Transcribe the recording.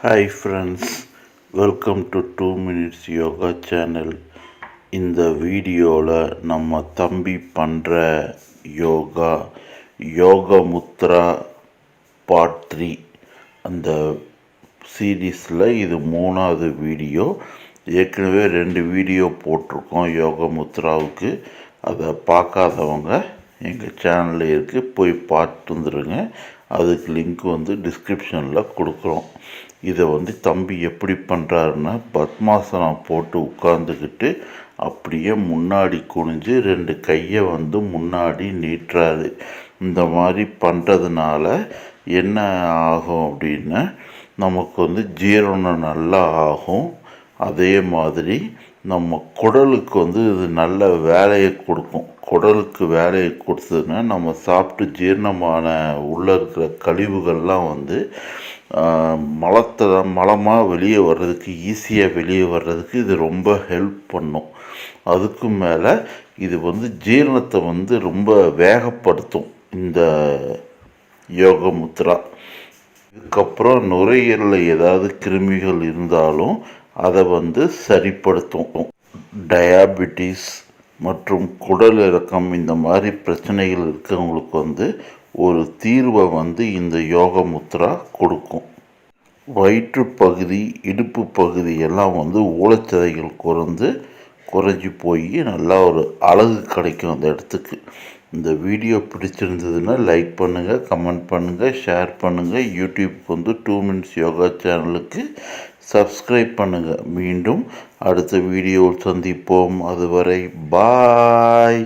Hi friends welcome to two minutes yoga channel இந்த வீடியோவில் நம்ம தம்பி பண்ணுற யோகா யோக முத்ரா பார்ட் த்ரீ அந்த சீரீஸில் இது மூணாவது வீடியோ. ஏற்கனவே ரெண்டு வீடியோ போட்டிருக்கோம் யோக முத்ராவுக்கு. அதை பார்க்காதவங்க எங்கள் சேனலில் இருக்குது போய் பார்த்துருந்துருங்க அதுக்கு லிங்க் வந்து டிஸ்கிரிப்ஷனில் கொடுக்குறோம். இதை வந்து தம்பி எப்படி பண்ணுறாருன்னா பத்மாசனம் போட்டு உட்காந்துக்கிட்டு அப்படியே முன்னாடி குனிஞ்சு ரெண்டு கையை வந்து முன்னாடி நீட்டுறாரு. இந்த மாதிரி பண்ணுறதுனால என்ன ஆகும் அப்படின்னா நமக்கு வந்து ஜீரணம் நல்லா ஆகும். அதே மாதிரி நம்ம குடலுக்கு வந்து இது நல்ல வேலையை கொடுக்கும். குடலுக்கு வேலையை கொடுத்ததுன்னா நம்ம சாப்பிட்டு ஜீரணமான உள்ளே இருக்கிற கழிவுகள்லாம் வந்து மலத்தை மலமாக வெளியே வர்றதுக்கு ஈஸியாக வெளியே வர்றதுக்கு இது ரொம்ப ஹெல்ப் பண்ணும். அதுக்கு மேலே இது வந்து ஜீரணத்தை வந்து ரொம்ப வேகப்படுத்தும் இந்த யோக முத்ரா. இதுக்கப்புறம் நுரையீரலில் ஏதாவது கிருமிகள் இருந்தாலும் அதை வந்து சரிப்படுத்தும். டயாபிட்டிஸ் மற்றும் குடல் இறக்கம் இந்த மாதிரி பிரச்சனைகள் இருக்கிறவங்களுக்கு வந்து ஒரு தீர்வை வந்து இந்த யோக முத்ரா கொடுக்கும். வயிற்று பகுதி இடுப்பு பகுதி எல்லாம் வந்து ஊழச்சதைகள் குறைந்து குறைஞ்சி போய் நல்லா ஒரு அழகு கிடைக்கும் அந்த இடத்துக்கு. இந்த வீடியோ பிடிச்சிருந்ததுன்னா லைக் பண்ணுங்கள் கமெண்ட் பண்ணுங்கள் ஷேர் பண்ணுங்கள் யூடியூப்க்கு வந்து டூ மினிட்ஸ் யோகா சேனலுக்கு சப்ஸ்கிரைப் பண்ணுங்கள் மீண்டும் அடுத்த வீடியோவில் சந்திப்போம். அதுவரை பாய்.